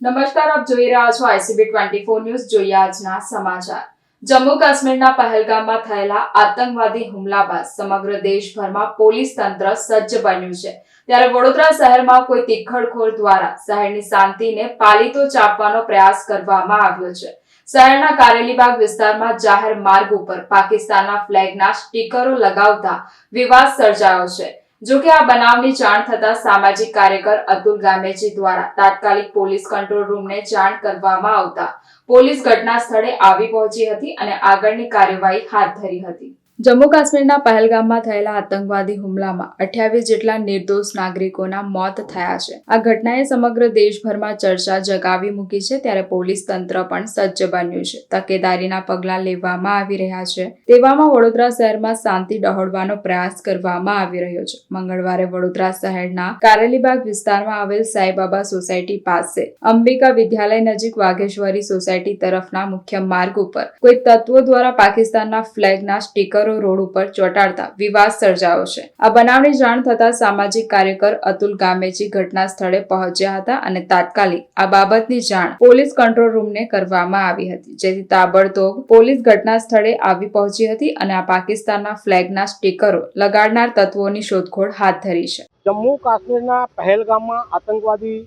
નમસ્કાર, આપ જોઈ રહ્યા છો આઈસીબી ટ્વેન્ટી ફોર ન્યૂઝ. જોઈએ આજના સમાચાર. જમ્મુ કાશ્મીરના પહેલગામમાં થયેલા આતંકવાદી હુમલા બાદ સમગ્ર દેશભરમાં પોલીસ તંત્ર સજ્જ બન્યું છે. ત્યારે વડોદરા શહેરમાં કોઈ તીખડખોર દ્વારા શહેરની શાંતિને પાલીતો ચાપવાનો પ્રયાસ કરવામાં આવ્યો છે. શહેરના કારેલીબાગ વિસ્તારમાં જાહેર માર્ગ ઉપર પાકિસ્તાનના ફ્લેગના સ્ટીકરો લગાવતા વિવાદ સર્જાયો છે. જો કે આ બનાવની જાણ થતા સામાજિક કાર્યકર અતુલ ગામેજી દ્વારા તાત્કાલિક પોલીસ કંટ્રોલ રૂમને જાણ કરવામાં આવતા. પોલીસ ઘટના સ્થળે આવી પહોંચી હતી અને આગળની કાર્યવાહી હાથ ધરી હતી. જમ્મુ કાશ્મીરના પહેલગામમાં થયેલા આતંકવાદી હુમલામાં અઠ્યાવીસ જેટલા નિર્દોષ નાગરિકોના મોત થયા છે. આ ઘટનાએ સમગ્ર દેશભરમાં ચર્ચા જગાવી મૂકી છે ત્યારે પોલીસ તંત્ર પણ સજ્જ બન્યું છે. તકેદારીના પગલાં લેવામાં આવી રહ્યા છે. તેવામાં વડોદરા શહેરમાં શાંતિ ડહોળવાનો પ્રયાસ કરવામાં આવી રહ્યો છે. મંગળવારે વડોદરા શહેરના કારેલીબાગ વિસ્તારમાં આવેલ સાઈબાબા સોસાયટી પાસે અંબિકા વિદ્યાલય નજીક વાઘેશ્વરી સોસાયટી તરફના મુખ્ય માર્ગ ઉપર કોઈ તત્વો દ્વારા પાકિસ્તાનના ફ્લેગના સ્ટીકરો રોડ ઉપર ચોંટાડતા વિવાદ સર્જાયો છે. આ બનાવની જાણ થતા સામાજિક કાર્યકર અતુલ ગામેજી ઘટના સ્થળે પહોંચ્યા હતા અને તાત્કાલિક આ બાબતની જાણ પોલીસ કંટ્રોલ રૂમને કરવામાં આવી હતી, જેથી તાબડતોબ પોલીસ ઘટના સ્થળે આવી પહોંચી હતી અને આ પાકિસ્તાનના ફ્લેગના સ્ટીકરો લગાડનાર તત્વોની શોધખોળ હાથ ધરી છે. જમ્મુ કાશ્મીરના પહેલગામમાં આતંકવાદી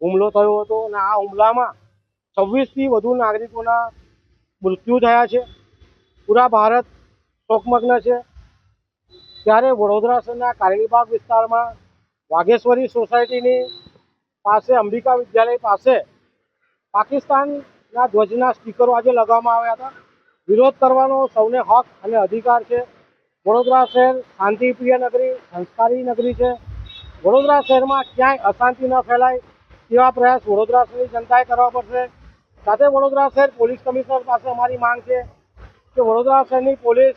હુમલો થયો હતો અને આ હુમલામાં છવ્વીસથી વધુ નાગરિકોના મૃત્યુ થયા છે. પૂરા ભારત શોકમગ્ન છે. ત્યારે વડોદરા શહેરના કારેલીબાગ વિસ્તારમાં વાઘેશ્વરી સોસાયટીની પાસે અંબિકા વિદ્યાલય પાસે પાકિસ્તાનના ધ્વજના સ્ટીકરો આજે લગાવવામાં આવ્યા હતા. વિરોધ કરવાનો સૌને હક અને અધિકાર છે. વડોદરા શહેર શાંતિપ્રિય નગરી, સંસ્કારી નગરી છે. વડોદરા શહેરમાં ક્યાંય અશાંતિ ન ફેલાય તેવા પ્રયાસ વડોદરા શહેરની જનતાએ કરવા પડશે. સાથે વડોદરા શહેર પોલીસ કમિશનર પાસે અમારી માંગ છે. કે વડોદરા શહેરની પોલીસ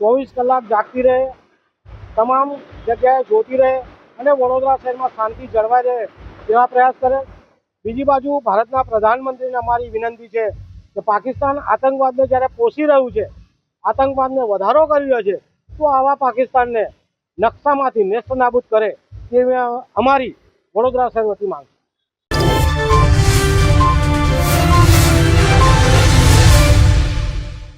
ચોવીસ કલાક જાગતી રહે, તમામ જગ્યાએ જોતી રહે અને વડોદરા શહેરમાં શાંતિ જળવાઈ રહે તેવા પ્રયાસ કરે. બીજી બાજુ ભારતના પ્રધાનમંત્રીને અમારી વિનંતી છે કે પાકિસ્તાન આતંકવાદને જ્યારે પોષી રહ્યું છે, આતંકવાદને વધારો કરી રહ્યો છે, તો આવા પાકિસ્તાનને નકશામાંથી નેસ્ત નાબૂદ કરે તેવી અમારી વડોદરા શહેર વતી માંગ